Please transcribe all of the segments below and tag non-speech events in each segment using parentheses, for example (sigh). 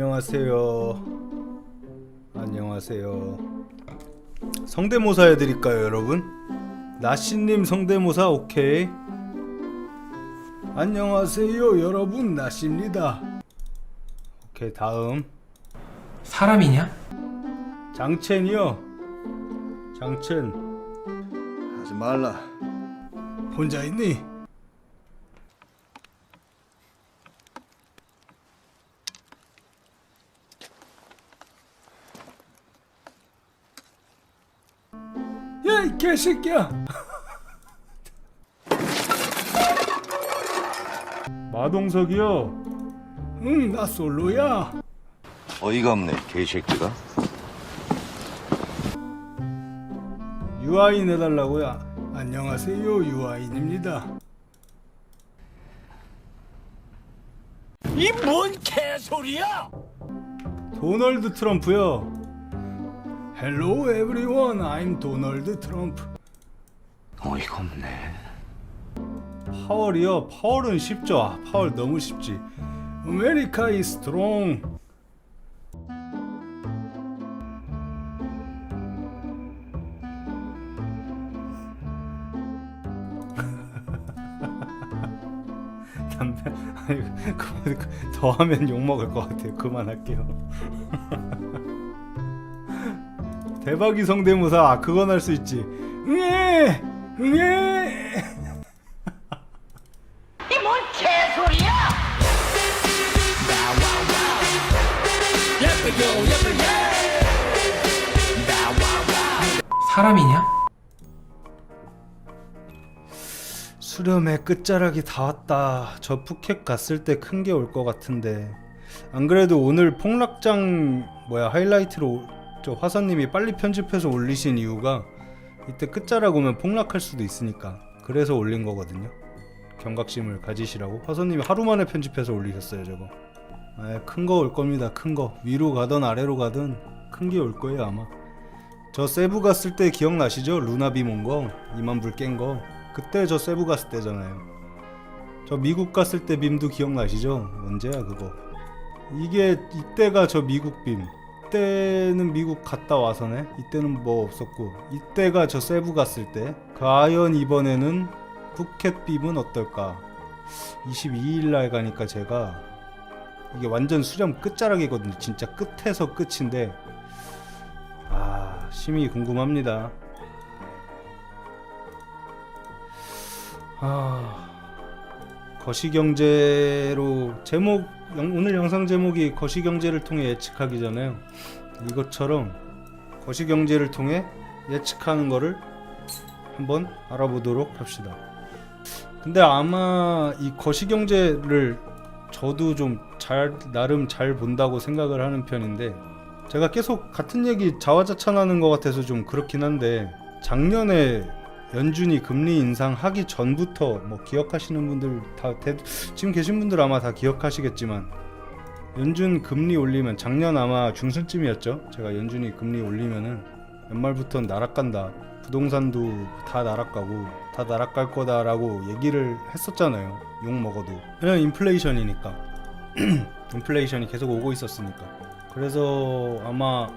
안녕하세요. 안녕하세요. 성대모사 해드릴까요, 여러분? 나씨님 성대모사 오케이. 안녕하세요, 여러분. 나씨입니다. 오케이, 다음. 사람이냐? 장첸이요. 장첸. 하지 말라. 혼자 있니? 야, 이 개새끼야! 마동석이요. 응, 나 솔로야. 어이가 없네, 개새끼가. 유아인 해달라고요. 안녕하세요, 유아인입니다. 이 뭔 개소리야! 도널드 트럼프요. Hello everyone, I'm 도널드 트럼프. 어이가 없네. 파월이요. 파월은 쉽죠. 아, 파월 너무 쉽지. America is strong. (laughs) 담배 아니 그만 더 하면 욕 먹을 것 같아요. 그만할게요. (laughs) 대박이 성대모사 아 그건 할 수 있지. 응애 응애. 이뭔 개소리야! 사람이냐? 수렴의 끝자락이 다 왔다. 저 푸켓 갔을 때 큰 게 올 것 같은데. 안 그래도 오늘 폭락장 뭐야 하이라이트로 저 화선님이 빨리 편집해서 올리신 이유가 이때 끝자락 오면 폭락할 수도 있으니까 그래서 올린 거거든요. 경각심을 가지시라고 화선님이 하루 만에 편집해서 올리셨어요 저거. 큰 거 올 겁니다. 큰 거 위로 가든 아래로 가든 큰 게 올 거예요 아마. 저 세부 갔을 때 기억나시죠? 루나빔 온 거, 2만 불 깬 거. 그때 저 세부 갔을 때잖아요. 저 미국 갔을 때 빔도 기억나시죠? 언제야 그거? 이게 이때가 저 미국 빔. 이때는 미국 갔다 와서네. 이때는 뭐 없었고 이때가 저 세부 갔을 때. 과연 이번에는 푸켓 빔은 어떨까? 22일 날 가니까 제가 이게 완전 수렴 끝자락이거든요. 진짜 끝에서 끝인데 아, 심히 궁금합니다. 아, 거시경제로 제목 영- 오늘 영상 제목이 거시경제를 통해 예측하기잖아요. 이것처럼 거시경제를 통해 예측하는 거를 한번 알아보도록 합시다. 근데 아마 이 거시경제를 저도 좀 잘 나름 잘 본다고 생각을 하는 편인데 제가 계속 같은 얘기 자화자찬하는 것 같아서 좀 그렇긴 한데 작년에 연준이 금리 인상하기 전부터 뭐 기억하시는 분들 다 대, 지금 계신 분들 아마 다 기억하시겠지만 연준 금리 올리면 작년 아마 중순쯤이었죠. 제가 연준이 금리 올리면은 연말부터 나락간다. 부동산도 다 나락가고 다 나락갈 거다라고 얘기를 했었잖아요. 욕 먹어도. 왜냐면 인플레이션이니까. (clears throat) 인플레이션이 계속 오고 있었으니까. 그래서 아마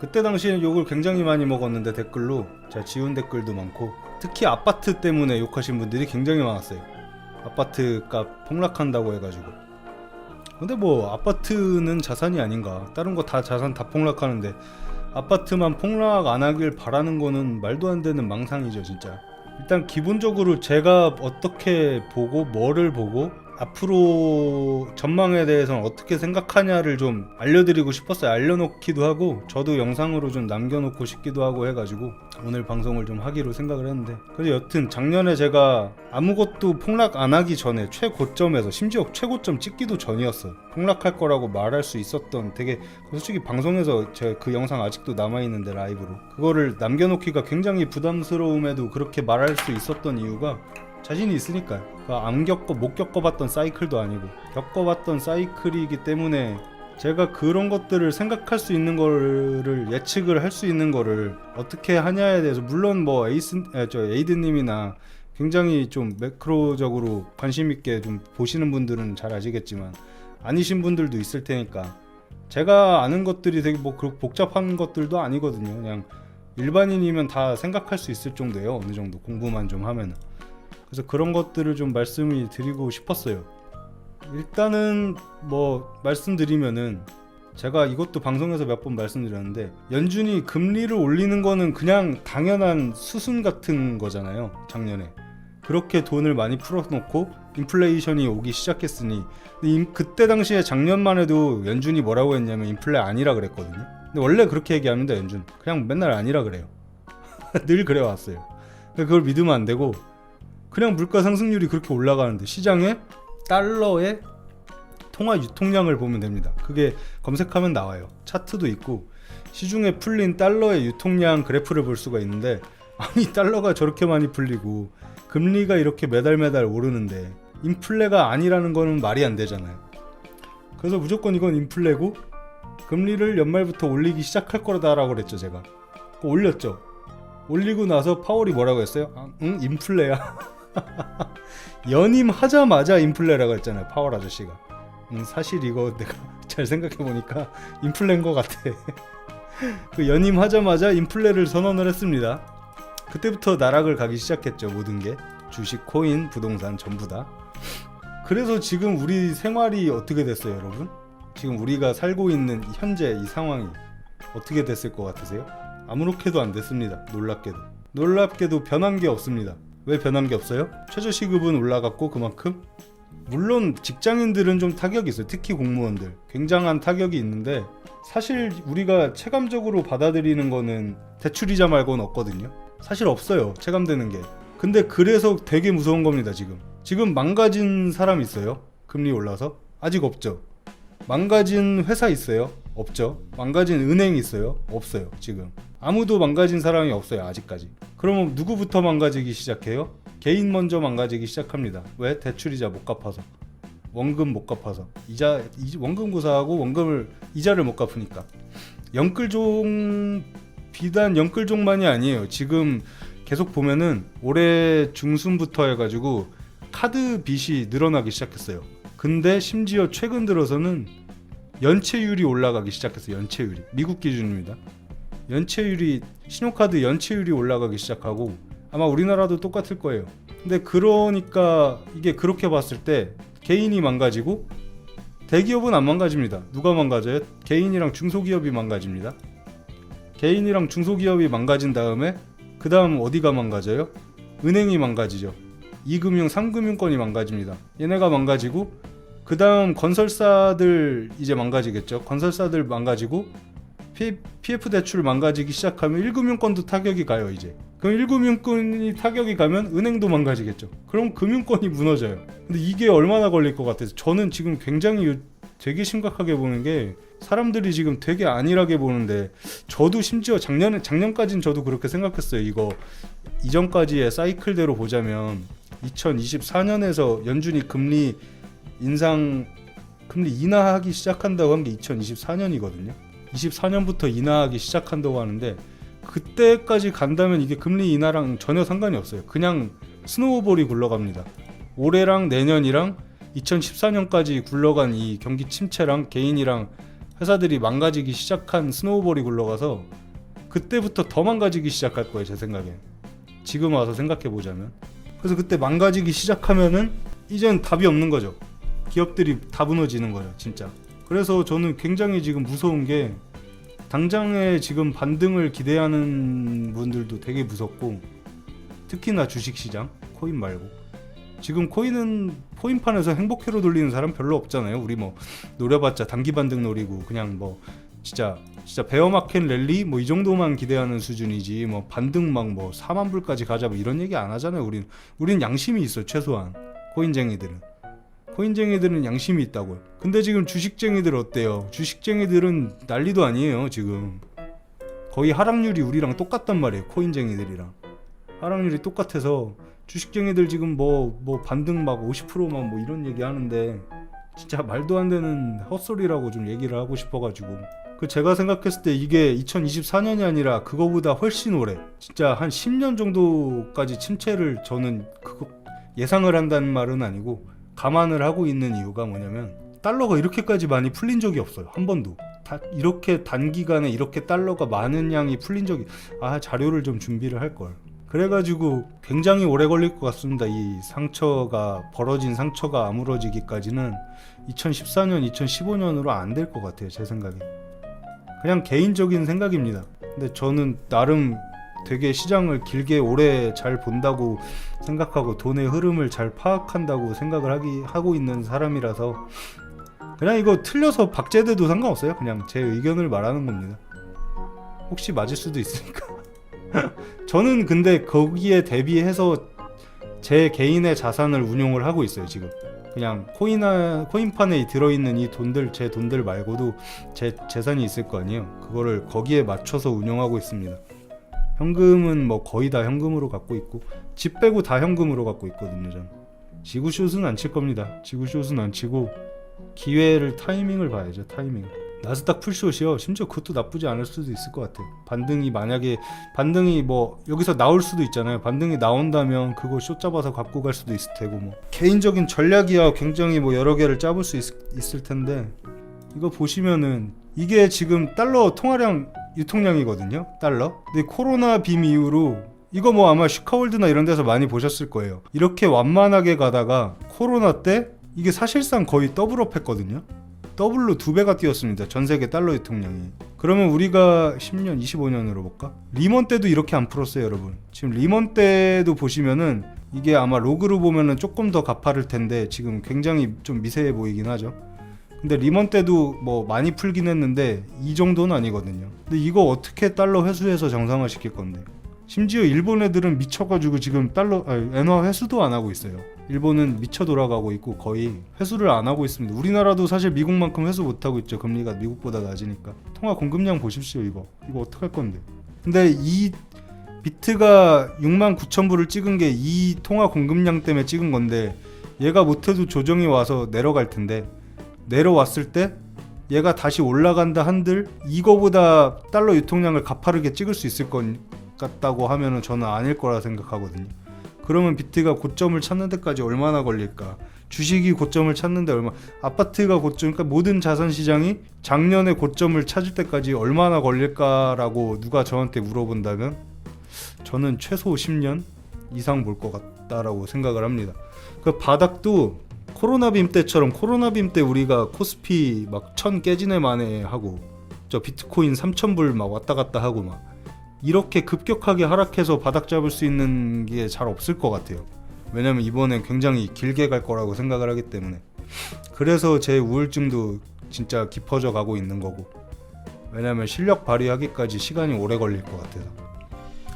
그때 당시에는 욕을 굉장히 많이 먹었는데 댓글로 제가 지운 댓글도 많고 특히 아파트 때문에 욕하신 분들이 굉장히 많았어요. 아파트 값 폭락한다고 해가지고. 근데 뭐 아파트는 자산이 아닌가. 다른 거 다 자산 다 폭락하는데 아파트만 폭락 안 하길 바라는 거는 말도 안 되는 망상이죠, 진짜. 일단 기본적으로 제가 어떻게 보고 뭐를 보고 앞으로 전망에 대해서는 어떻게 생각하냐를 좀 알려드리고 싶었어요. 알려놓기도 하고 저도 영상으로 좀 남겨놓고 싶기도 하고 해가지고 오늘 방송을 좀 하기로 생각을 했는데 그래서 여튼 작년에 제가 아무것도 폭락 안 하기 전에 최고점에서 심지어 최고점 찍기도 전이었어요. 폭락할 거라고 말할 수 있었던 되게 솔직히 방송에서 제가 그 영상 아직도 남아있는데 라이브로 그거를 남겨놓기가 굉장히 부담스러움에도 그렇게 말할 수 있었던 이유가 자신이 있으니까요. 그안 겪어 못 겪어봤던 사이클도 아니고 겪어봤던 사이클이기 때문에 제가 그런 것들을 생각할 수 있는 거를 예측을 할 수 있는 거를 어떻게 하냐에 대해서 물론 뭐 에이스 에, 저 에이드님이나 굉장히 좀 매크로적으로 관심 있게 좀 보시는 분들은 잘 아시겠지만 아니신 분들도 있을 테니까 제가 아는 것들이 되게 뭐 그렇게 복잡한 것들도 아니거든요. 그냥 일반인이면 다 생각할 수 있을 정도예요. 어느 정도 공부만 좀 하면. 그래서 그런 것들을 좀 말씀이 드리고 싶었어요. 일단은 뭐 말씀드리면은 제가 이것도 방송에서 몇 번 말씀드렸는데 연준이 금리를 올리는 거는 그냥 당연한 수순 같은 거잖아요. 작년에 그렇게 돈을 많이 풀어놓고 인플레이션이 오기 시작했으니 그때 당시에 작년만 해도 연준이 뭐라고 했냐면 인플레 아니라 그랬거든요. 근데 원래 그렇게 얘기하는데 연준 그냥 맨날 아니라 그래요. (laughs) 늘 그래 왔어요. 그걸 믿으면 안 되고 그냥 물가 상승률이 그렇게 올라가는데 시장에 달러의 통화 유통량을 보면 됩니다. 그게 검색하면 나와요. 차트도 있고 시중에 풀린 달러의 유통량 그래프를 볼 수가 있는데 (laughs) 아니 달러가 저렇게 많이 풀리고 금리가 이렇게 매달 매달 오르는데 인플레가 아니라는 거는 말이 안 되잖아요. 그래서 무조건 이건 인플레고 금리를 연말부터 올리기 시작할 거다라고 그랬죠 제가. 올렸죠. 올리고 나서 파월이 뭐라고 했어요? 아, 응 인플레야. (laughs) (laughs) 연임하자마자 인플레라고 했잖아요 파월 아저씨가. 음, 사실 이거 내가 (laughs) 잘 생각해 보니까 인플레인 것 같아. (laughs) 그 연임하자마자 인플레를 선언을 했습니다. 그때부터 나락을 가기 시작했죠 모든 게 주식, 코인, 부동산 전부 다. 그래서 지금 우리 생활이 어떻게 됐어요, 여러분? 지금 우리가 살고 있는 이 현재 이 상황이 어떻게 됐을 것 같으세요? 아무렇게도 안 됐습니다. 놀랍게도. 놀랍게도 변한 게 없습니다. 왜 변한 게 없어요? 최저 시급은 올라갔고 그만큼 물론 직장인들은 좀 타격이 있어요. 특히 공무원들. 굉장한 타격이 있는데 사실 우리가 체감적으로 받아들이는 거는 대출이자 말고는 없거든요. 사실 없어요. 체감되는 게. 근데 그래서 되게 무서운 겁니다, 지금. 지금 망가진 사람 있어요? 금리 올라서? 아직 없죠. 망가진 회사 있어요? 없죠. 망가진 은행 있어요? 없어요, 지금. 아무도 망가진 사람이 없어요, 아직까지. 그러면 누구부터 망가지기 시작해요? 개인 먼저 망가지기 시작합니다. 왜? 대출이자 못 갚아서. 원금 못 갚아서. 이자 이- 원금 구사하고 원금을 이자를 못 갚으니까. 영끌종 비단 영끌종만이 아니에요. 지금 계속 보면은 올해 중순부터 해가지고 카드 빚이 늘어나기 시작했어요. 근데 심지어 최근 들어서는 연체율이 올라가기 시작했어요. 연체율이 미국 기준입니다. 연체율이 신용카드 연체율이 올라가기 시작하고 아마 우리나라도 똑같을 거예요. 근데 그러니까 이게 그렇게 봤을 때 개인이 망가지고 대기업은 안 망가집니다. 누가 망가져요? 개인이랑 중소기업이 망가집니다. 개인이랑 중소기업이 망가진 다음에 그 다음 어디가 망가져요? 은행이 망가지죠. 2금융, 3금융권이 망가집니다. 얘네가 망가지고 그 다음 건설사들 이제 망가지겠죠. 건설사들 망가지고 PF 대출 망가지기 시작하면 1금융권도 타격이 가요 이제. 그럼 1금융권이 타격이 가면 은행도 망가지겠죠. 그럼 금융권이 무너져요. 근데 이게 얼마나 걸릴 것 같아서 저는 지금 굉장히 요- 되게 심각하게 보는 게 사람들이 지금 되게 안일하게 보는데 저도 심지어 작년에 작년까지는 저도 그렇게 생각했어요. 이거 이전까지의 사이클대로 보자면 2024년에서 연준이 금리 인상 금리 인하하기 시작한다고 한 게 2024년이거든요. 24년부터 인하하기 시작한다고 하는데 그때까지 간다면 이게 금리 인하랑 전혀 상관이 없어요. 그냥 스노우볼이 굴러갑니다. 올해랑 내년이랑 2014년까지 굴러간 이 경기 침체랑 개인이랑 회사들이 망가지기 시작한 스노우볼이 굴러가서 그때부터 더 망가지기 시작할 거예요, 제 생각에. 지금 와서 생각해 보자면. 그래서 그때 망가지기 시작하면은 이젠 답이 없는 거죠. 기업들이 다 무너지는 거예요, 진짜. 그래서 저는 굉장히 지금 무서운 게 당장에 지금 반등을 기대하는 분들도 되게 무섭고 특히나 주식시장, 코인 말고 지금 코인은 포인판에서 행복회로 돌리는 사람 별로 없잖아요. 우리 뭐 노려봤자 단기 반등 노리고 그냥 뭐 진짜 진짜 베어마켓 랠리 뭐 이 정도만 기대하는 수준이지 뭐 반등 막 뭐 4만 불까지 가자 뭐 이런 얘기 안 하잖아요. 우린 우린 양심이 있어 최소한 코인쟁이들은 코인쟁이들은 양심이 있다고요. 근데 지금 주식쟁이들 어때요? 주식쟁이들은 난리도 아니에요 지금 거의 하락률이 우리랑 똑같단 말이에요 코인쟁이들이랑 하락률이 똑같아서 주식쟁이들 지금 뭐 뭐 반등 막 50%만 뭐 이런 얘기 하는데 진짜 말도 안 되는 헛소리라고 좀 얘기를 하고 싶어가지고 그 제가 생각했을 때 이게 2024년이 아니라 그거보다 훨씬 오래 진짜 한 10년 정도까지 침체를 저는 그거 예상을 한다는 말은 아니고 감안을 하고 있는 이유가 뭐냐면 달러가 이렇게까지 많이 풀린 적이 없어요 한 번도 다 이렇게 단기간에 이렇게 달러가 많은 양이 풀린 적이 아 자료를 좀 준비를 할 걸. 그래가지고 굉장히 오래 걸릴 것 같습니다. 이 상처가 벌어진 상처가 아물어지기까지는 2014년, 2015년으로 안 될 것 같아요. 제 생각에. 그냥 개인적인 생각입니다. 근데 저는 나름 되게 시장을 길게 오래 잘 본다고 생각하고 돈의 흐름을 잘 파악한다고 생각을 하기 하고 있는 사람이라서 그냥 이거 틀려서 박제돼도 상관없어요. 그냥 제 의견을 말하는 겁니다. 혹시 맞을 수도 있으니까. (laughs) 저는 근데 거기에 대비해서 제 개인의 자산을 운용을 하고 있어요 지금. 그냥 코인화 코인판에 들어있는 이 돈들 제 돈들 말고도 제 재산이 있을 거 아니에요. 그거를 거기에 맞춰서 운용하고 있습니다. 현금은 뭐 거의 다 현금으로 갖고 있고 집 빼고 다 현금으로 갖고 있거든요. 전 지구쇼는 안칠 겁니다. 지구쇼는 안 치고 기회를 타이밍을 봐야죠. 타이밍. 나스닥 풀숏이요. 심지어 그것도 나쁘지 않을 수도 있을 것 같아요. 반등이 만약에 반등이 뭐 여기서 나올 수도 있잖아요. 반등이 나온다면 그거 숏 잡아서 갖고 갈 수도 있을 테고 뭐 개인적인 전략이야 굉장히 뭐 여러 개를 짜볼 수 있, 있을 텐데 이거 보시면은 이게 지금 달러 통화량 유통량이거든요. 달러. 근데 코로나 빔 이후로 이거 뭐 아마 슈카월드나 이런 데서 많이 보셨을 거예요. 이렇게 완만하게 가다가 코로나 때 이게 사실상 거의 더블업 했거든요. 더블로 두 배가 뛰었습니다. 전 세계 달러 유통량이. 그러면 우리가 10년, 25년으로 볼까? 리먼 때도 이렇게 안 풀었어요, 여러분. 지금 리먼 때도 보시면은 이게 아마 로그로 보면은 조금 더 가파를 텐데 지금 굉장히 좀 미세해 보이긴 하죠. 근데 리먼 때도 뭐 많이 풀긴 했는데 이 정도는 아니거든요. 근데 이거 어떻게 달러 회수해서 정상화 시킬 건데? 심지어 일본 애들은 미쳐가지고 지금 달러 아니, 엔화 회수도 안 하고 있어요. 일본은 미쳐 돌아가고 있고 거의 회수를 안 하고 있습니다. 우리나라도 사실 미국만큼 회수 못 하고 있죠. 금리가 미국보다 낮으니까. 통화 공급량 보십시오 이거. 이거 어떻게 할 건데? 근데 이 비트가 6만 9천 불을 찍은 게 이 통화 공급량 때문에 찍은 건데 얘가 못해도 조정이 와서 내려갈 텐데 내려왔을 때 얘가 다시 올라간다 한들 이거보다 달러 유통량을 가파르게 찍을 수 있을 것 같다고 하면은 저는 아닐 거라 생각하거든요. 그러면 비트가 고점을 찾는 데까지 얼마나 걸릴까? 주식이 고점을 찾는데 얼마? 아파트가 고점, 그러니까 모든 자산 시장이 작년에 고점을 찾을 때까지 얼마나 걸릴까라고 누가 저한테 물어본다면 저는 최소 10년 이상 볼 것 같다라고 생각을 합니다. 그 바닥도 코로나 빔 때처럼 코로나 빔 때 우리가 코스피 막 천 깨지네 만에 하고 저 비트코인 3천 불 막 왔다 갔다 하고 막 이렇게 급격하게 하락해서 바닥 잡을 수 있는 게 잘 없을 것 같아요. 왜냐면 이번엔 굉장히 길게 갈 거라고 생각을 하기 때문에. 그래서 제 우울증도 진짜 깊어져 가고 있는 거고. 왜냐면 실력 발휘하기까지 시간이 오래 걸릴 것 같아서.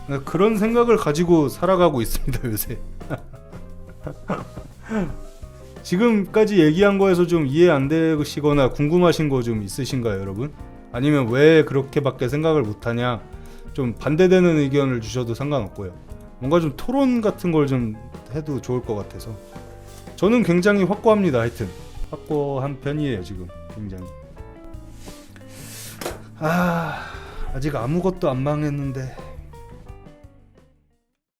그러니까 그런 생각을 가지고 살아가고 있습니다 요새 (laughs) 지금까지 얘기한 거에서 좀 이해 안 되시거나 궁금하신 거 좀 있으신가요 여러분? 아니면 왜 그렇게밖에 생각을 못하냐? 좀 반대되는 의견을 주셔도 상관없고요. 뭔가 좀 토론 같은 걸 좀 해도 좋을 것 같아서. 저는 굉장히 확고합니다 하여튼. 확고한 편이에요 지금. 굉장히. 아 아직 아무것도 안 망했는데